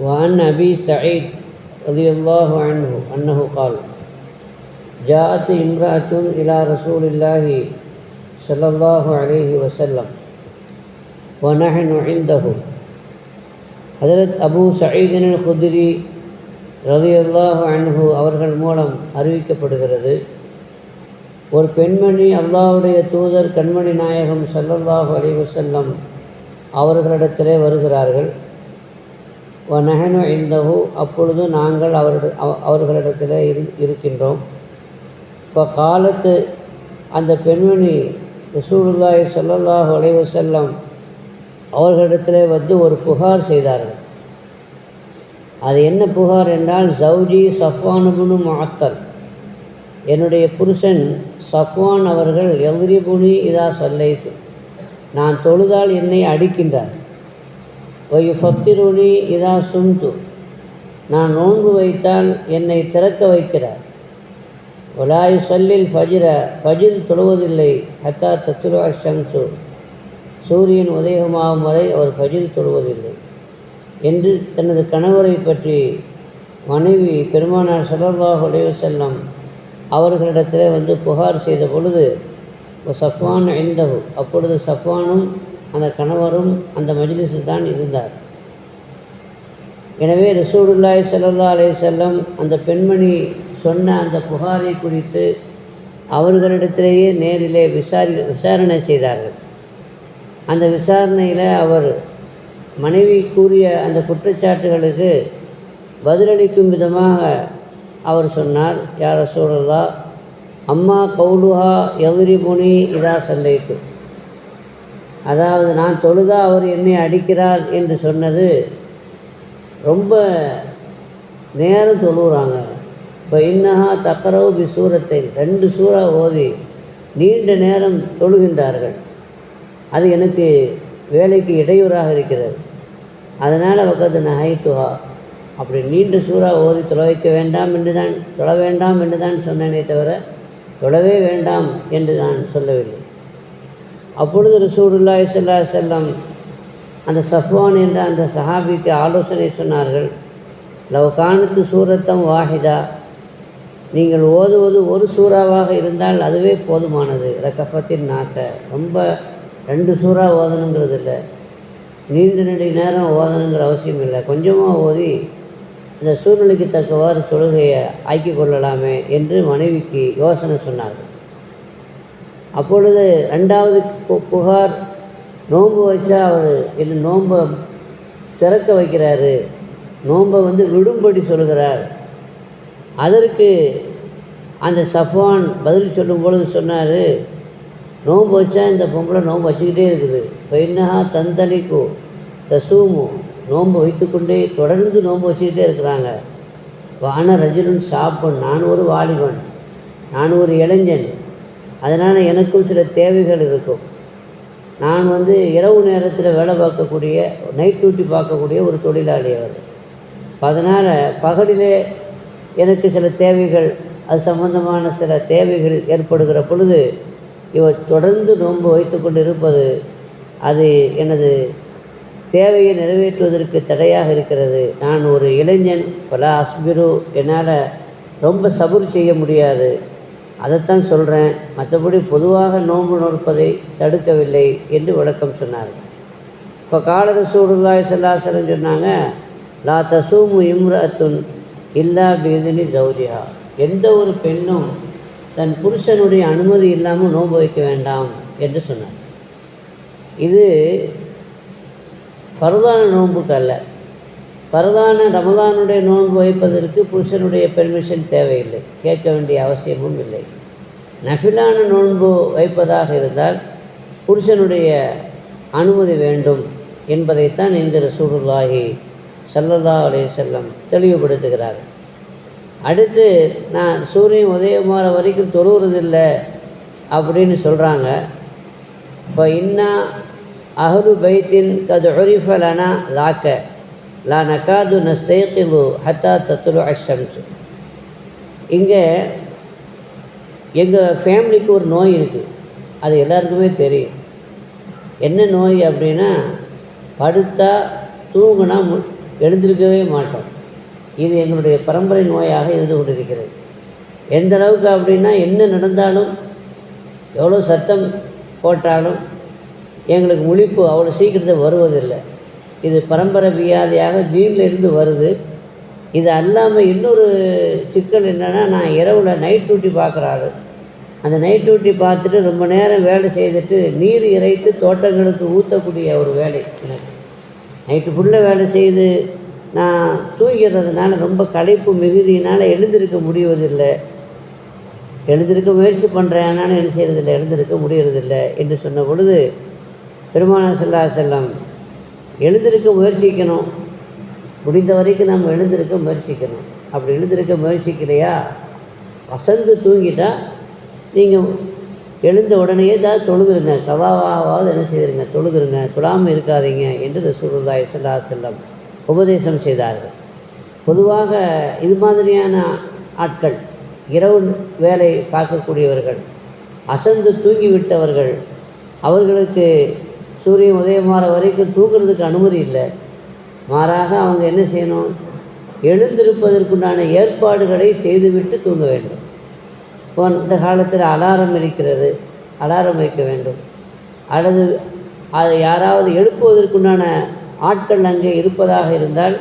وعن أبي سعيد رضي الله عنه أنه قال جاءت امرأة إلى رسول الله صلى الله عليه وسلم ونحن عنده ஹதரத் அபு சயீதின் குதிரி ரலியல்லாஹு அன்ஹு அவர்கள் மூலம் அறிவிக்கப்படுகிறது ஒரு பெண்மணி அல்லாஹ்வுடைய தூதர் கண்மணி நாயகம் ஸல்லல்லாஹு அலைஹி வஸல்லம் அவர்களிடத்திலே வருகிறார்கள் நகனு இந்தஹு அப்பொழுது நாங்கள் அவர்கள் அவர்களிடத்தில் இரு இருக்கின்றோம். இப்போ காலத்து அந்த பெண்மணி ரசூலுல்லாய் சொல்லல்லாஹ் அலைஹி செல்லம் அவர்களிடத்தில் வந்து ஒரு புகார் செய்தார்கள். அது என்ன புகார் என்றால் சவுஜி சஃப்வானுபுனு மாத்தல் என்னுடைய புருஷன் சஃப்வான் அவர்கள் எவ்ரிபுனி இதா சொல்லைத்து. நான் தொழுதால் என்னை அடிக்கின்றார். ஒய் ஃபத்திருனி இதா சுந்து நான் நோன்பு வைத்தால் என்னை திறக்க வைக்கிறார். ஒலாய் சொல்லில் ஃபஜிர ஃபஜில் தொழுவதில்லை ஹத்தா தத்துருவா ஷம்சு. சூரியன் உதயமாகும் வரை அவர் ஃபஜில் தொழுவதில்லை. என்று தனது கணவரை பற்றி மனைவி பெருமானார் ஸல்லல்லாஹு அலைஹி செல்லம் அவர்களிடத்தில் வந்து புகார் செய்த பொழுது சஃப்வான் ஐந்தகு அப்பொழுது சஃப்வானும் அந்த கணவரும் அந்த மஜ்லிஸில் தான் இருந்தார். எனவே ரசூலுல்லாஹி ஸல்லல்லாஹு அலே செல்லம் அந்த பெண்மணி சொன்ன அந்த புகாரை குறித்து அவர்களிடத்திலேயே நேரிலே விசாரி விசாரணை செய்தார்கள். அந்த விசாரணையில் அவர் மனைவி கூறிய அந்த குற்றச்சாட்டுகளுக்கு பதிலளிக்கும் விதமாக அவர் சொன்னார் யார் சூழலா அம்மா கவுலுஹா எதிரிபுனி இதா சல்லைத்து. அதாவது நான் தொழுதா அவர் என்னை அடிக்கிறார் என்று சொன்னது ரொம்ப நேரம் தொழுகிறாங்க இப்போ இன்னஹா தக்கரவு பி சூரத்தை ரெண்டு சூறா ஓதி நீண்ட நேரம் தொழுகின்றார்கள். அது எனக்கு வேலைக்கு இடையூறாக இருக்கிறது. அதனால் பக்கத்து நகைத்துவா அப்படி நீண்ட சூறா ஓதி தொலை வைக்க வேண்டாம் என்று தான் தொழ வேண்டாம் என்று தான் சொன்னேனே தவிர தொழவே வேண்டாம் என்று நான் சொல்லவில்லை. அப்பொழுது ரசூலுல்லாஹி ஸல்லல்லாஹு செல்லம் அந்த சஃப்வான் என்ற அந்த சஹாபிக்கு ஆலோசனை சொன்னார்கள் லவ் சூரத்தம் வாஹிதா. நீங்கள் ஓதுவது ஒரு சூறாவாக இருந்தால் அதுவே போதுமானது. ரக்கஃபத்தின் நாச. ரொம்ப ரெண்டு சூறா ஓதணுங்கிறது இல்லை. நீண்ட நெடு நேரம் ஓதணுங்கிற அவசியம் இல்லை. கொஞ்சமாக ஓதி இந்த சூழ்நிலைக்கு தக்கவாறு தொழுகையை ஆக்கி கொள்ளலாமே என்று மனைவிக்கு யோசனை சொன்னார்கள். அப்பொழுது ரெண்டாவது புகார் நோன்பு வச்சா அவர் இல்லை நோன்பை திறக்க வைக்கிறாரு. நோன்பை வந்து விடும்படி சொல்கிறார். அதற்கு அந்த சஃபான் பதில் சொல்லும் பொழுது சொன்னார் நோன்பு வச்சா இந்த பொம்பளை நோன்பு வச்சுக்கிட்டே இருக்குது. இப்போ என்னஹா தந்தளிக்கு தசூமு. நோன்பு வைத்துக்கொண்டே தொடர்ந்து நோன்பு வச்சுக்கிட்டே இருக்கிறாங்க. வான ரஜினன் சாப்பன். நான் ஒரு வாலிபன். நான் ஒரு இளைஞன். அதனால் எனக்கும் சில தேவைகள் இருக்கும். நான் வந்து இரவு நேரத்தில் வேலை பார்க்கக்கூடிய நைட் டியூட்டி பார்க்கக்கூடிய ஒரு தொழிலாளி அவர். அதனால் பகலிலே எனக்கு சில தேவைகள் அது சம்பந்தமான சில தேவைகள் ஏற்படுகிற பொழுது இவர் தொடர்ந்து நோன்பு வைத்து கொண்டு இருப்பது அது எனது தேவையை நிறைவேற்றுவதற்கு தடையாக இருக்கிறது. நான் ஒரு இளைஞன் பல அஸ்பிரு என்னால் ரொம்ப சபுர் செய்ய முடியாது. அதைத்தான் சொல்கிறேன் மற்றபடி பொதுவாக நோன்பு நோற்பதை தடுக்கவில்லை என்று விளக்கம் சொன்னார். இப்போ காலக ரசூலுல்லாஹி ஸல்லல்லாஹு சொன்னாங்க லா தசூமு இம்ராத்துன் இல்லா பிஇذن சௌரியா எந்த ஒரு பெண்ணும் தன் புருஷனுடைய அனுமதி இல்லாமல் நோன்பு வைக்க வேண்டாம் என்று சொன்னார். இது பரதான நோன்புக்கு அல்ல. பரதான ரமதானுடைய நோன்பு வைப்பதற்கு புருஷனுடைய பெர்மிஷன் தேவையில்லை. கேட்க வேண்டிய அவசியமும் இல்லை. நஃபிலான நோன்பு வைப்பதாக இருந்தால் புருஷனுடைய அனுமதி வேண்டும் என்பதைத்தான் இந்த ரசூலுல்லாஹி செல்லதா அலே செல்லம் தெளிவுபடுத்துகிறார். அடுத்து நான் சூரியன் உதயமாற வரைக்கும் தொழுவுறதில்லை அப்படின்னு சொல்கிறாங்க இப்போ இன்னா அஹ்லு பைத்தின் கது உரிஃப லனா லாக்க. லா நகாது நஸ்தைகிலு ஹத்தா தத்துலு அஷம்சு இங்கே எங்கள் ஃபேமிலிக்கு ஒரு நோய் இருக்குது அது எல்லாருக்குமே தெரியும். என்ன நோய் அப்படின்னா படுத்தா தூங்கினா மு எழுந்திருக்கவே மாட்டோம். இது எங்களுடைய பரம்பரை நோயாக இருந்து கொண்டிருக்கிறது. எந்த அளவுக்கு அப்படின்னா என்ன நடந்தாலும் எவ்வளோ சத்தம் போட்டாலும் எங்களுக்கு முழிப்பு அவ்வளோ சீக்கிரத்தை வருவதில்லை. இது பரம்பரை வியாதியாக ஜீன்லேருந்து வருது. இது அல்லாமல் இன்னொரு சிக்கல் என்னென்னா நான் இரவில் நைட் டியூட்டி பார்க்குறாரு அந்த நைட் டியூட்டி பார்த்துட்டு ரொம்ப நேரம் வேலை செய்துட்டு நீர் இறைத்து தோட்டங்களுக்கு ஊற்றக்கூடிய ஒரு வேலை எனக்கு. நைட்டு ஃபுல்லாக வேலை செய்து நான் தூங்கிறதுனால ரொம்ப களைப்பு மிகுதியினால் எழுந்திருக்க முடிவதில்லை. எழுந்திருக்க முயற்சி பண்ணுறேன் ஆனாலும் என்ன செய்கிறதில்ல எழுந்திருக்க முடியறதில்லை என்று சொன்ன பொழுது பெருமான செல்லா செல்லம் எழுந்திருக்க முயற்சிக்கணும். முடிந்த வரைக்கும் நம்ம எழுந்திருக்க முயற்சிக்கணும். அப்படி எழுந்திருக்க முயற்சிக்கலையா? அசந்து தூங்கிட்டால் நீங்கள் எழுந்த உடனே தான் தொழுகிருங்க. கதாவாவது என்ன செய்திருங்க? தொழுகிருங்க. தொழாமல் இருக்காதீங்க என்று ரசூலுல்லாஹி ஸல்லல்லாஹு செல்லம் உபதேசம் செய்தார்கள். பொதுவாக இது மாதிரியான ஆட்கள் இரவு வேலை பார்க்கக்கூடியவர்கள் அசந்து தூங்கிவிட்டவர்கள் அவர்களுக்கு சூரியன் உதயமாற வரைக்கும் தூங்குறதுக்கு அனுமதி இல்லை. மாறாக அவங்க என்ன செய்யணும்? எழுந்திருப்பதற்குண்டான ஏற்பாடுகளை செய்துவிட்டு தூங்க வேண்டும். இப்போ இந்த காலத்தில் அலாரம் இருக்கிறது அலாரம் வைக்க வேண்டும். அல்லது அதை யாராவது எழுப்புவதற்குண்டான ஆட்கள் அங்கே இருப்பதாக இருந்தால்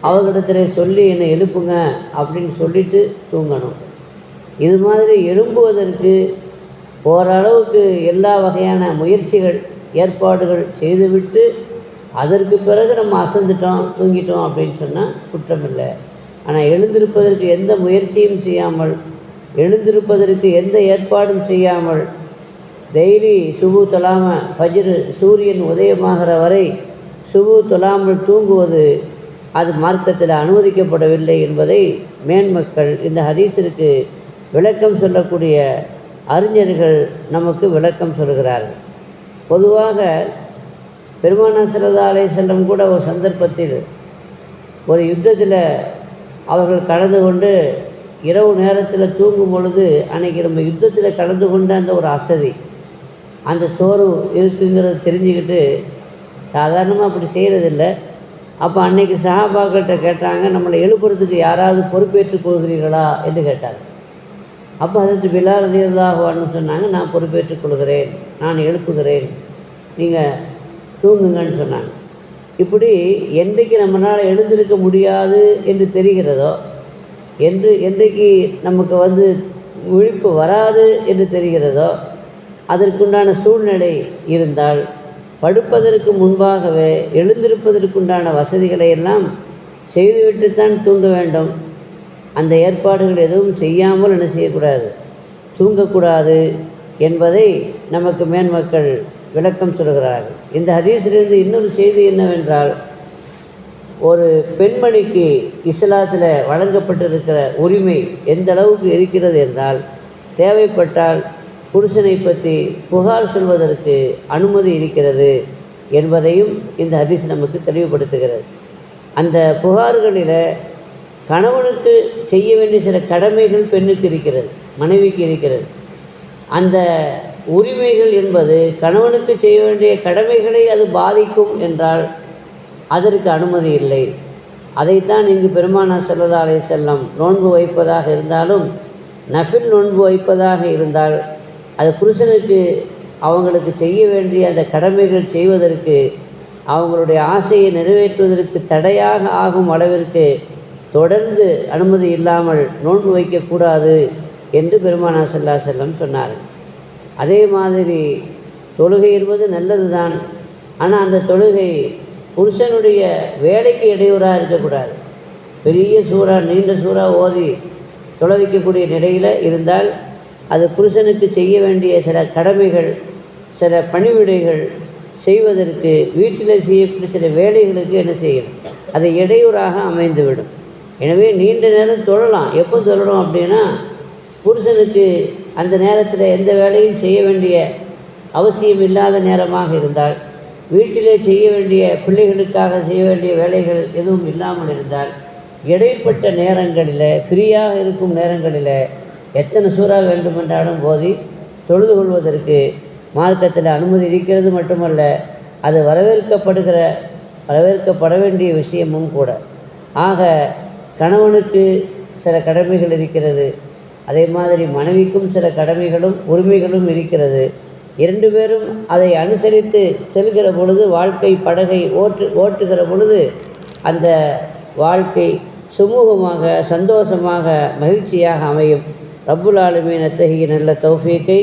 அவர்களிடத்தில் சொல்லி என்னை எழுப்புங்க அப்படின்னு சொல்லிட்டு தூங்கணும். இது மாதிரி எழும்புவதற்கு ஓரளவுக்கு எல்லா வகையான முயற்சிகள் ஏற்பாடுகள் செய்துவிட்டு அதற்கு பிறகு நம்ம அசந்துட்டோம் தூங்கிட்டோம் அப்படின்னு சொன்னால் குற்றம் இல்லை ஆனால் எழுந்திருப்பதற்கு எந்த முயற்சியும் செய்யாமல் எழுந்திருப்பதற்கு எந்த ஏற்பாடும் செய்யாமல் டெய்லி சுபு தொழாம ஃபஜ்ரு சூரியன் உதயமாகிற வரை சுபு தொழாமல் தூங்குவது அது மார்க்கத்தில் அனுமதிக்கப்படவில்லை என்பதை மேன்மக்கள் இந்த ஹதீஸிற்கு விளக்கம் சொல்லக்கூடிய அறிஞர்கள் நமக்கு விளக்கம் சொல்கிறார்கள். பொதுவாக பெருமானா சல்லா அலை செல்லம் கூட ஒரு சந்தர்ப்பத்தில் ஒரு யுத்தத்தில் அவர்கள் கலந்து கொண்டு இரவு நேரத்தில் தூங்கும் பொழுது அன்னைக்கு நம்ம யுத்தத்தில் கலந்து கொண்ட அந்த ஒரு அசதி அந்த சோறு இருக்குங்கிறத தெரிஞ்சுக்கிட்டு சாதாரணமாக அப்படி செய்கிறதில்ல அப்போ அன்னைக்கு சஹாபாக்கள்கிட்ட கேட்டாங்க நம்மளை எழுப்புறதுக்கு யாராவது பொறுப்பேற்றுக் கொள்கிறீர்களா? என்று கேட்டாங்க. அப்போ அதற்கு பிலாரதியதாகவான்னு சொன்னாங்க நான் பொறுப்பேற்றுக் கொள்கிறேன் நான் எழுப்புகிறேன். நீங்கள் தூங்குங்கன்னு சொன்னாங்க. இப்படி என்றைக்கு நம்மளால் எழுந்திருக்க முடியாது என்று தெரிகிறதோ என்று என்றைக்கு நமக்கு வந்து விழிப்பு வராது என்று தெரிகிறதோ அதற்குண்டான சூழ்நிலை இருந்தால் படுப்பதற்கு முன்பாகவே எழுந்திருப்பதற்குண்டான வசதிகளை எல்லாம் செய்துவிட்டுத்தான் தூங்க வேண்டும். அந்த ஏற்பாடுகள் எதுவும் செய்யாமல் என்ன செய்யக்கூடாது? தூங்கக்கூடாது என்பதை நமக்கு மேன்மக்கள் விளக்கம் சொல்கிறார்கள். இந்த ஹதீஸிலிருந்து இன்னொரு செய்தி என்னவென்றால் ஒரு பெண்மணிக்கு இஸ்லாத்தில் வழங்கப்பட்டிருக்கிற உரிமை எந்த அளவுக்கு இருக்கிறது என்றால் தேவைப்பட்டால் புருஷனை பற்றி புகார் சொல்வதற்கு அனுமதி இருக்கிறது என்பதையும் இந்த ஹதீஸ் நமக்கு தெளிவுபடுத்துகிறது. அந்த புகார்களில் கணவனுக்கு செய்ய வேண்டிய சில கடமைகள் பெண்ணுக்கு இருக்கிறது மனைவிக்கு இருக்கிறது. அந்த உரிமைகள் என்பது கணவனுக்கு செய்ய வேண்டிய கடமைகளை அது பாதிக்கும் என்றால் அதற்கு அனுமதி இல்லை. அதைத்தான் இங்கு பெருமானா செல்லதா அலை செல்லம் நோன்பு வைப்பதாக இருந்தாலும் நஃபில் நோன்பு வைப்பதாக இருந்தால் அது புருஷனுக்கு அவங்களுக்கு செய்ய வேண்டிய அந்த கடமைகள் செய்வதற்கு அவங்களுடைய ஆசையை நிறைவேற்றுவதற்கு தடையாக ஆகும் அளவிற்கு தொடர்ந்து அனுமதி இல்லாமல் நோன்பு வைக்கக்கூடாது என்று பெருமானா செல்லா செல்லம் சொன்னார். அதே மாதிரி தொழுகை என்பது நல்லது தான் ஆனால் அந்த தொழுகை புருஷனுடைய வேலைக்கு இடையூறாக இருக்கக்கூடாது. பெரிய சூறா நீண்ட சூறா ஓதி தொலைவிக்கக்கூடிய நிலையில் இருந்தால் அது புருஷனுக்கு செய்ய வேண்டிய சில கடமைகள் சில பணிவிடைகள் செய்வதற்கு வீட்டில் செய்யக்கூடிய சில வேலைகளுக்கு என்ன செய்யும்? அது இடையூறாக அமைந்துவிடும். எனவே நீண்ட நேரம் தொழலாம் எப்போ தொழணும் அப்படின்னா புருஷனுக்கு அந்த நேரத்தில் எந்த வேலையும் செய்ய வேண்டிய அவசியம் இல்லாத நேரமாக இருந்தால் வீட்டிலே செய்ய வேண்டிய பிள்ளைகளுக்காக செய்ய வேண்டிய வேலைகள் எதுவும் இல்லாமல் இருந்தால் இடைப்பட்ட நேரங்களில் ஃப்ரீயாக இருக்கும் நேரங்களில் எத்தனை சூறா வேண்டுமென்றாலும் போதி தொழுது கொள்வதற்கு மார்க்கத்தில் அனுமதி இருக்கிறது மட்டுமல்ல அது வரவேற்கப்படுகிற வரவேற்கப்பட வேண்டிய விஷயமும் கூட. ஆக கணவனுக்கு சில கடமைகள் இருக்கிறது. அதே மாதிரி மனைவிக்கும் சில கடமைகளும் உரிமைகளும் இருக்கிறது. இரண்டு பேரும் அதை அனுசரித்து செல்கிற பொழுது வாழ்க்கை படகை ஓட்டு ஓட்டுகிற பொழுது அந்த வாழ்க்கை சுமூகமாக சந்தோஷமாக மகிழ்ச்சியாக அமையும். ரப்புல் ஆலமீன் அத்தகைய நல்ல தௌஃபீக்கை